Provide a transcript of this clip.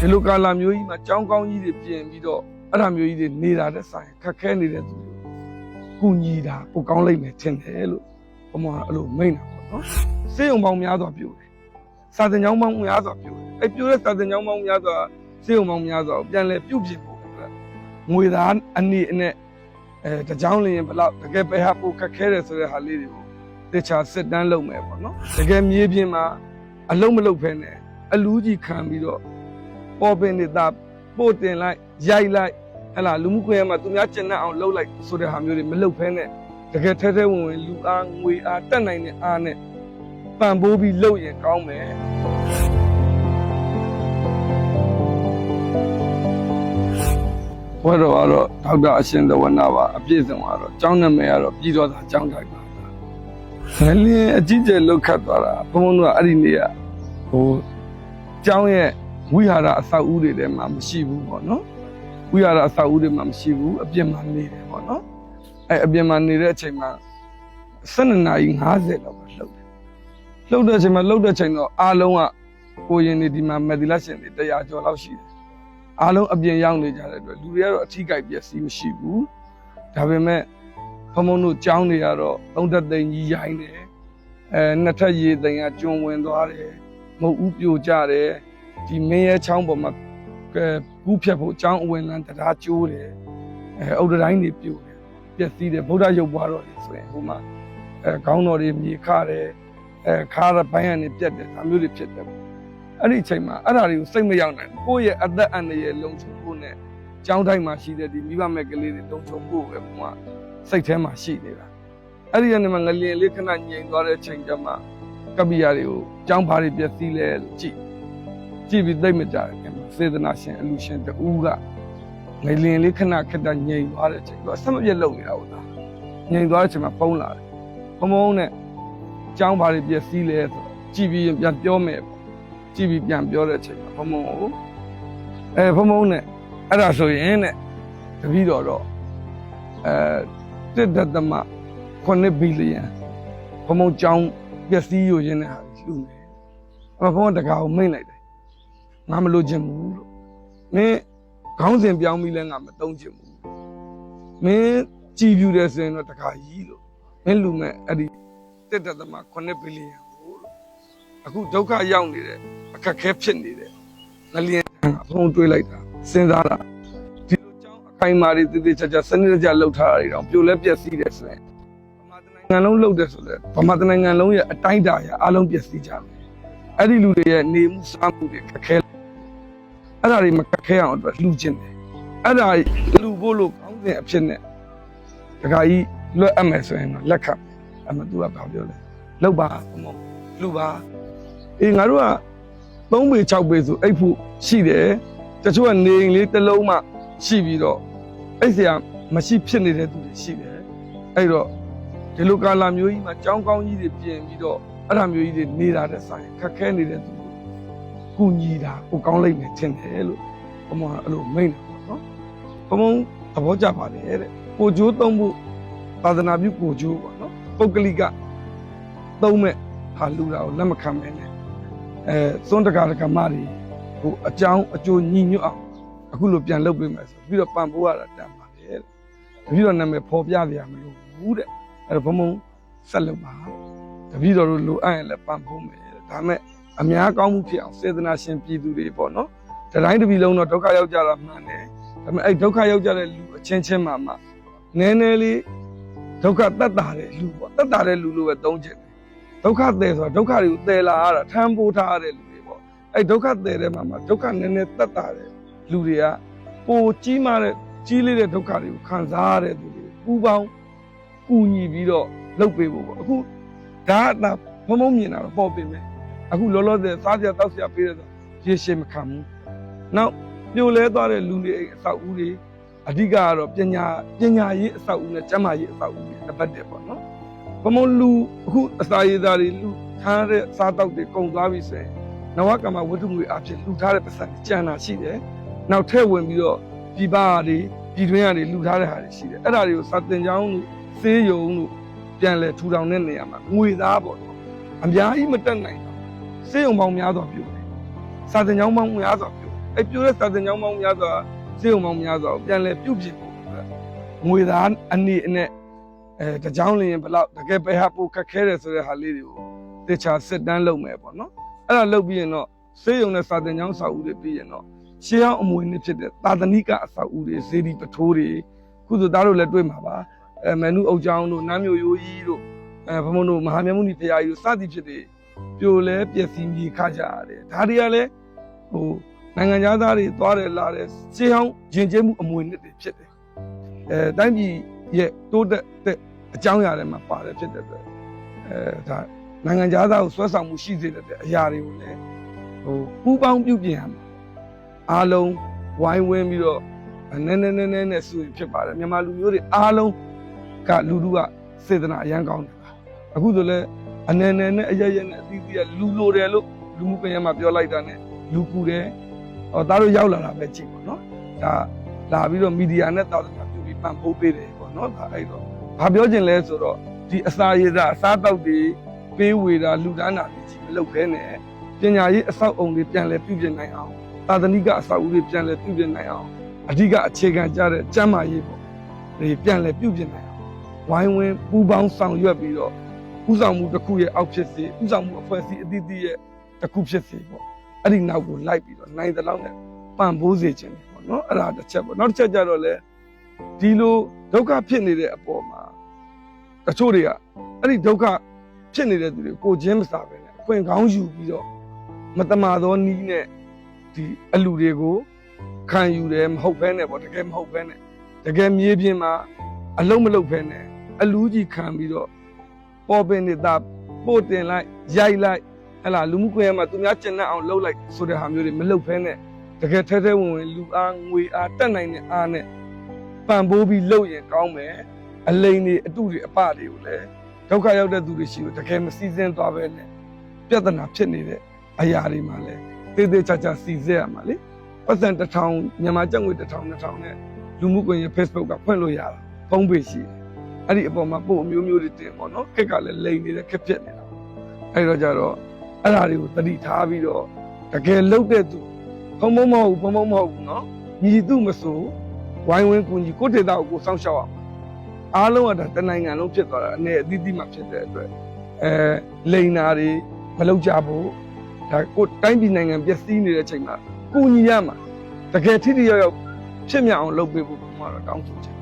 ဒီလိုကာလာမျိုးကြီးမှာကြောင်းကောင်းကြီးတွေပြင်ပြီးတော့အဲ့ဒါမျိုးကြီးတွေနေတာတဲ့ဆိုင်ခက်ခဲနေတဲ့သူတွေကိုကုညီတာပိုကောင်းလိမ့်မယ်ထင်တယ်လို့ဘုမအဲ့လိုမိန်တာပေါ့နော်စေယုံပေါင်းများစွာပြိုတယ်စာတင်ကြောင်းပေါင်းများစွာပြိုတယ် အဲ့ပြိုတဲ့စာတင်ကြောင်းပေါင်းများစွာစေယုံပေါင်းများစွာကိုပြန်လဲပြုတ်ပြင်ဖို့အတွက်ငွေသားအနေနဲ့အဲတကြောင်းလျင်ဘလောက်တကယ်ပဲဟာပိုခက်ခဲတယ်ဆိုတဲ့ဟာလေးတွေကိုတေချာစစ်တမ်းလုပ်မယ်ပေါ့နော်တကယ်မြေပြင်မှာအလုံးမလုံးဖဲနဲ့အလူးကြီးခံပြီးတော့ပေါ်ပင်နေတာပို့တင်လိုက်ရိုက်လိုက်ဟဲ့လားလူမှုကွန်ရက်မှာသူများကျင်တတ်အောင်လှုပ်လိုက်ဆိုတဲ့ဟာမျိုးတွေမလှုပ်ဖဲနဲ့တကယ်ထဲထဲဝင်ဝင်လူအားငွေအားတက်နိုင်တဲ့အားနဲ့ပံ့ပိုးပြီးလှုပ်ရင်ကောင်းမယ် ဘဝတော်ကတော့ဒေါက်တာအရှင်သဝနာပါအပြည့်စုံကတော့ကျောင်းနာမည်ကတော့ပြည်တော်သားကျောင်းတိုက်ပါငလင်းအကြီးကျယ်လှုပ်ခတ်သွားတာဘုံဘုံတို့ကအဲ့ဒီနေ့ကဟိုကျောင်းရဲ့ဝိဟာရအဆောက်အဦတွေထဲမှာမရှိဘူးပေါ့နော်ဝိဟာရအဆောက်အဦတွေမှာမရှိဘူးအပြင်မှာနေတယ်ပေါ့နော်အဲအပြင်မှာနေတဲ့အချိန်မှာ12နာရီ50လောက်ပဲလှုပ်တယ်လှုပ်တဲ့အချိန်မှာလှုပ်တဲ့အချိန်တော့အားလုံးကကိုရင်နေဒီမှာမက်ဒီလာရှင်တွေ100ကျော်လောက်ရှိတယ် အားလုံးအပြင်ရောက်နေကြတဲ့အတွက်လူတွေကတော့အထီးကိုက်ပျက်စီးမရှိဘူးဒါပေမဲ့ဖမုံတို့ကြောင်းတွေကတော့သုံးသက်သိန်းကြီးရိုင်းတယ်အဲနှစ်ထပ်ရေသိန်းကကျွံဝင်သွားတယ်မုတ်ဥပြိုကျတယ်ဒီမင်းရဲချောင်းပေါ်မှာကဲဘူးဖြတ်ဖို့အကြောင်းအဝင်လန်းတရားကျိုးတယ်အဲအုတ်တတိုင်းတွေပြိုတယ်ပျက်စီးတယ်ဗုဒ္ဓရုပ်ပွားတော်တွေဆိုရင်ဟိုမှာအဲခေါင်းတော်တွေမြေခတယ်အဲခါရပိုင်းကနေပြက်တယ်ဒါမျိုးတွေဖြစ်တယ်ပေါ့ အဲ့ဒီအချိန်မှာအဲ့ဒါတွေကိုစိတ်မရောက်နိုင်ဘူးကိုယ့်ရဲ့အသက်အန္တရာယ်လုံခြုံဖို့နဲ့ကျောင်းတိုင်းမှာရှိတဲ့ဒီမိဘမဲ့ကလေးတွေလုံခြုံဖို့ပဲဘုရားစိတ်ထဲမှာရှိနေတာအဲ့ဒီကနေမှငလျင်လေးခဏငြိမ်သွားတဲ့အချိန်ကျမှကပ္ပိယတွေကိုကျောင်းဘာတွေပျက်စီးလဲလို့ကြည့်ကြည့်ပြီးသိမ့်မကြတယ်ခင်ဗျစေတနာရှင်အလူရှင်တူကငလင်လေးခဏခဏငြိမ်သွားတဲ့အချိန်သူကဆက်မပြတ်လုံနေတာဟုတ်သားငြိမ်သွားတဲ့အချိန်မှာပုံလာတယ်ဘုံဘုံနဲ့ကြောင်းပါတွေပြည့်စည်လဲဆိုကြည့်ပြီးပြန်ပြောမယ်ပေါ့ ကြည့်ပြီးပြန်ပြောတဲ့အချိန်မှာဘုံဘုံကိုအဲဘုံဘုံနဲ့အဲ့ဒါဆိုရင်တဲ့တပည့်တော်တော့အဲတစ်ဒသမ9ဘီလီယံဘုံဘုံကြောင်းပြည့်စည်ရခြင်းနဲ့ဟာလူနေအဲ့ဘုံဘုံတကာကိုမိတ်လိုက်တယ်ငါမလို့ခြင်းဘူးလို့မင်းခေါင်းစဉ်ပြောင်းပြီးလဲငါမတုံးခြင်းဘူးမင်းကြည်ပြူတယ်ဆိုရင်တော့တခါကြီးလို့မင်းလူမဲ့အဲ့ဒီတက်တက်သမား9ဘီလီယံကိုလို့ အခုဒုက္ခရောက်နေတဲ့အခက်ခဲဖြစ်နေတဲ့ငလျင်အဖုံးတွေးလိုက်တာစဉ်းစားတာဒီလိုကြောင်းအခိုင်အမာတွေတည်တည်ချာချာစနစ်တကျလှုပ်ထားတာတွေတော့ပြိုလဲပြက်စီးတယ်ဆိုရင်ဗမာတနိုင်ငံလုံးလှုပ်တယ်ဆိုလဲဗမာတနိုင်ငံလုံးရဲ့အတိုင်းအတာရအလုံးပြက်စီးကြမယ်အဲ့ဒီလူတွေရဲ့နေမှုစားမှုတွေခက်ခဲအဲ့ဒါတွေမကက်ခဲအောင်အတွက်လှူခြင်းတယ်အဲ့ဒါလှူဖို့လို့ကောင်းစဉ်အဖြစ်နဲ့တခါကြီးလွတ်အပ်မယ်ဆိုရင်တော့လက်ခံအမသူကဘာပြောလဲလောက်ပါဘမောလှူပါ အေးငါတို့က3ပေ6ပေဆိုအိတ်ဖို့ရှိတယ်တချို့ကနေအိမ်လေးတစ်လုံးမှရှိပြီးတော့အိတ်ဆရာမရှိဖြစ်နေတဲ့သူတွေရှိတယ်အဲ့တော့ဒီလိုကာလာမျိုးကြီးမှာကြောင်းကောင်းကြီးတွေပြင်ပြီးတော့အဲ့ဒါမျိုးကြီးတွေနေတာတဲ့ဆိုင်ခက်ခဲနေတဲ့သူကူညီတာကိုကောင်းလိုက်မယ်ထင်တယ်လို့ဘုံမအဲ့လိုမိန့်တယ်နော်ဘုံမသဘောကျပါတယ်တဲ့ကိုကျိုးသုံးဖို့သာသနာပြုကိုကျိုးပါနော်ပုဂ္ဂလိကသုံးမဲ့ဟာလူတာကိုလက်မခံမယ်နဲ့ အဲစွန်းတကာတကမတွေဟိုအကြောင်းအကျိုးညီညွတ်အောင်အခုလိုပြန်လုပ်ပေးမယ်ဆိုပြီးတော့ပံ့ပိုးရတာတန်ပါတယ်တဲ့ပြီးတော့နာမည်ဖော်ပြပြရမလို့ဘူးတဲ့အဲ့တော့ဘုံဘုံဆက်လုပ်ပါတပည့်တော်တို့လိုအပ်ရင်လည်းပံ့ပိုးမယ်တဲ့ဒါမဲ့အများကောင်းမှုဖြစ်အောင်စေတနာရှင်ပြည်သူတွေပေါ့နော်တတိုင်းတစ်ပြည်လုံးတော့ဒုက္ခရောက်ကြတာမှန်တယ်ဒါပေမဲ့အဲ့ဒုက္ခရောက်ကြတဲ့လူအချင်းချင်းမှမှနည်းနည်းလေးဒုက္ခတက်တာတဲ့လူပေါ့တက်တာတဲ့လူလိုပဲသုံးချင်တယ် ဒုက္ခတယ်ဆိုတာဒုက္ခတွေကိုတည်လာရတာထမ်းပိုးထားရတဲ့လူတွေပေါ့အဲ့ဒုက္ခတည်တဲ့မှာမှာဒုက္ခနည်းနည်းတက်တာတဲ့လူတွေကပိုကြီးမားတဲ့ကြီးလေးတဲ့ဒုက္ခတွေကိုခံစားရတဲ့သူတွေပူပေါင်းကူညီပြီးတော့လုပ်ပေးဖို့ပေါ့အခုဒါကဖုံဖုံမြင်တာတော့ပေါ်ပင်မယ်အခုလောလောဆယ်စားစရာတောက်စရာပေးတယ်ဆိုရေရှည်မခံဘူး။နောက်ပြိုလဲသွားတဲ့လူတွေအိမ်အဆောက်အဦတွေအဓိကကတော့ပညာပညာရေးအဆောက်အဦနဲ့ကျန်းမာရေးအဆောက်အဦတွေတစ်ပတ်တည်းပေါ့နော်။ ဘမလူအခုအစာရည်သားတွေလူထားတဲ့စားတောက်တွေကုန်သွားပြီဆိုရင်နဝကမ္မဝတ္ထုငွေအဖြစ်လှူထားတဲ့ပတ်စံကြံတာရှိတယ်နောက်ထည့်ဝင်ပြီးတော့ပြပတွေပြည်တွင်းကနေလှူထားတဲ့ဟာတွေရှိတယ်အဲ့ဒါတွေကိုစာတင်ကြောင်းလို့စေးယုံလို့ပြန်လဲထူထောင်တဲ့နေရာမှာငွေသားပေါ့နော်အများကြီးမတက်နိုင်တော့စေးယုံပေါင်းများစွာပြုတယ်စာတင်ကြောင်းပေါင်းများစွာပြုအဲ့ပြုတဲ့စာတင်ကြောင်းပေါင်းများစွာစေးယုံပေါင်းများစွာကိုပြန်လဲပြုပြင်ဖို့အတွက်ငွေသားအနေနဲ့ အဲတကြောင်းလျင်ဘလောက်တကယ်ပဲဟာပိုခက်ခဲတယ်ဆိုတဲ့ဟာလေးတွေကိုတေချာစစ်တမ်းလုပ်မယ်ပေါ့နော်အဲ့ဒါလုပ်ပြီးရင်တော့စေးယုံနဲ့စာတင်ကြောင်းစာအုပ်တွေပြီးရင်တော့ရှေးဟောင်းအမွေနှစ်ဖြစ်တဲ့သာသနိကအဆောက်အဦတွေဇေဒီပထိုးတွေကုသသားတို့လည်းတွေ့မှာပါအဲမနုအုပ်ချောင်းတို့နမ်းမြို့ရိုးကြီးတို့အဲဘုံဘုံတို့မဟာမြတ်မုနီဖရာကြီးတို့စသည်ဖြစ်တဲ့ပြိုလဲပျက်စီးမြေခကြရတယ်ဒါတွေကလည်းဟိုနိုင်ငံသားတွေသွားတယ်လာတယ်ရှေးဟောင်းယဉ်ကျေးမှုအမွေနှစ်တွေဖြစ်တယ်အဲတိုင်းပြည်ရဲ့တိုးတက်တဲ့ အကြောင်းအရာတွေမှာပါတယ်ဖြစ်တဲ့အတွက်အဲဒါနိုင်ငံသားကိုဆွဲဆောင်မှုရှိစေတဲ့အရာတွေကိုလည်းဟိုပူးပေါင်းပြုပြင်ရမှာအားလုံးဝိုင်းဝန်းပြီးတော့နည်းနည်းနည်းနည်းနဲ့ဆိုရင်ဖြစ်ပါတယ်မြန်မာလူမျိုးတွေအားလုံးကလူလူကစေတနာအရန်ကောင်းတယ်ပါအခုဆိုလဲအနေနဲ့နဲ့အရရနဲ့အသီးသီးကလူလိုတယ်လို့လူမှုပညာမှာပြောလိုက်တာနဲ့လူကူတယ်ဟောသားတို့ရောက်လာတာပဲကြည့်ပေါ့နော်ဒါလာပြီးတော့မီဒီယာနဲ့တာသနာပြုပြီးပံ့ပိုးပေးတယ်ပေါ့နော်ဒါအဲ့တော့ ဘာပြောချင်လဲဆိုတော့ဒီအစာရည်စာအစားတောက်တွေပေးဝေတာလူဒန်းတာတွေကြီးမလုပ်ခဲနဲ့ပညာရေးအဆောက်အုံတွေပြန်လဲပြုပြင်နိုင်အောင်သာသနိကအစာအုပ်တွေပြန်လဲပြုပြင်နိုင်အောင်အဓိကအခြေခံကြတဲ့ကျမ်းမာရေးပေါ့ဒီပြန်လဲပြုပြင်နိုင်အောင်ဝိုင်းဝန်းပူးပေါင်းဆောင်ရွက်ပြီးတော့ဥဆောင်မှုတစ်ခုရဲ့အောက်ဖြစ်စေဥဆောင်မှုအဖွဲ့အစည်းအသီးသီးရဲ့တစ်ခုဖြစ်စေပေါ့အဲ့ဒီနောက်ကိုလိုက်ပြီးတော့နိုင်တဲ့လောက်နဲ့ပံ့ပိုးစေခြင်းပေါ့နော်အဲ့ဒါတစ်ချက်ပေါ့နောက်တစ်ချက်ကြတော့လေဒီလို ဒုက္ခဖြစ်နေတဲ့အပေါ်မှာတချို့တွေကအဲ့ဒီဒုက္ခဖြစ်နေတဲ့သူတွေကိုချင်းမစားပဲနဲ့အခွင့်ကောင်းယူပြီးတော့မတမာသောနီးနဲ့ဒီအလူတွေကိုခံယူတယ်မဟုတ်ဘဲနဲ့ပေါ့တကယ်မဟုတ်ဘဲနဲ့တကယ်မြေပြင်မှာအလုံးမလုံးဘဲနဲ့အလူကြီးခံပြီးတော့ပေါ်ပင်နေတာပို့တင်လိုက်ရိုက်လိုက်ဟဲ့လားလူမှုကွန်ရက်မှာသူများကျင်တတ်အောင်လှုပ်လိုက်ဆိုတဲ့ဟာမျိုးတွေမလှုပ်ဘဲနဲ့တကယ်ထဲထဲဝင်ဝင်လူအားငွေအားတက်နိုင်တဲ့အားနဲ့ ပံ့ပိုးပြီးလှုပ်ရင်ကောင်းမယ်အလိန်တွေအတုတွေအပတွေကိုလည်းဒုက္ခရောက်တဲ့သူတွေရှိလို့တကယ်မစည်းစင်းသွားပဲနဲ့ပြဿနာဖြစ်နေတဲ့အရာတွေမှာလည်းသေးသေးချာချာစီစစ်ရမှာလေပတ်စံတစ်ထောင်မြန်မာကျပ်ငွေတစ်ထောင်နှစ်ထောင်နဲ့လူမှုကွန်ရက် Facebook ကဖွင့်လို့ရတာဖုန်းပေရှိတယ်အဲ့ဒီအပေါ်မှာပို့အမျိုးမျိုးတွေတင်ပေါ့နော်ခက်ကလည်းလိန်နေတဲ့ခက်ဖြစ်နေတာအဲ့တော့ကြတော့အဲ့ဒါတွေကိုတတိထားပြီးတော့တကယ်လှုပ်တဲ့သူဖုံဖုံမဟုတ်ဘူးဖုံဖုံမဟုတ်ဘူးနော်ညီသူမဆို ဝိုင်းဝန်းကူညီကိုယ့်ဒေတာကိုကိုစောင့်ရှောက်ရမှာအားလုံးကဒါတနိုင်ငံလုံးဖြစ်သွားတာအနေအသီးသီးမှဖြစ်တဲ့အတွက်အဲလိန်နာတွေမလုပ်ကြဘူးဒါကိုတိုင်းပြည်နိုင်ငံပျက်စီးနေတဲ့အချိန်မှာကိုညီရမှာတကယ်ထိထိရောက်ရောက်ဖြစ်မြောက်အောင်လုပ်ပေးဖို့ဘုမတော့တောင်းဆိုချင်တယ်အဲ့ဒါ